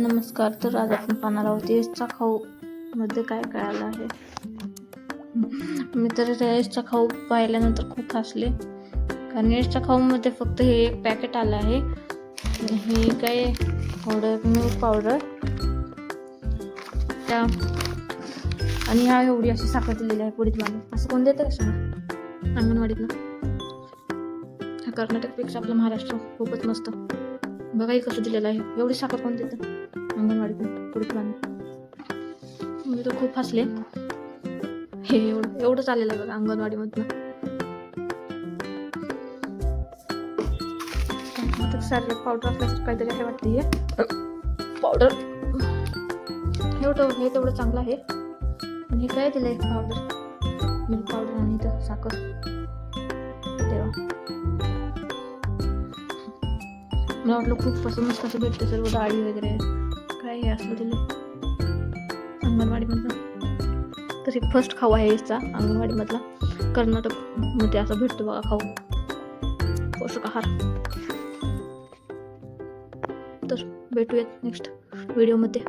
नमस्कार तर आज आपण पाहणार आहोत यशचा खाऊ मध्ये काय काय आलं आहे. मी तर यशचा खाऊ पाहिल्यानंतर खूप हसले. कारण यशच्या खाऊमध्ये फक्त हे एक पॅकेट आलं आहे. हे काय पावडर मिल्क पावडर त्या आणि ह्या एवढी अशी साखर दिलेली आहे पुढीत मागे असं कोण देतं का अंगणवाडीतनं. हा कर्नाटकपेक्षा आपलं महाराष्ट्र खूपच मस्त. बघा हे कसं दिलेलं आहे. एवढी साखर कोण देतं? अंगणवाडीत पुढे मी तर खूप हसले. हे एवढं एवढं आलेलं आहे बघा अंगणवाडीमधनं. तर पावडर असल्याचं काहीतरी आहे वाटते हे. पावडर एवढं हे तेवढं चांगलं आहे. आणि हे काय दिलंय पावडर मिल्क पावडर आणि इथं साखर. मला वाटलं खूप असं मस्त असं भेटतं सर्व डाळी वगैरे. काय हे असलं दिलं अंगणवाडीमधलं. तरी फर्स्ट खाऊ आहे याचा अंगणवाडीमधला. कर्नाटकमध्ये असं भेटतो बघा खाऊ. पोषक आहार. तर भेटूयात नेक्स्ट व्हिडिओमध्ये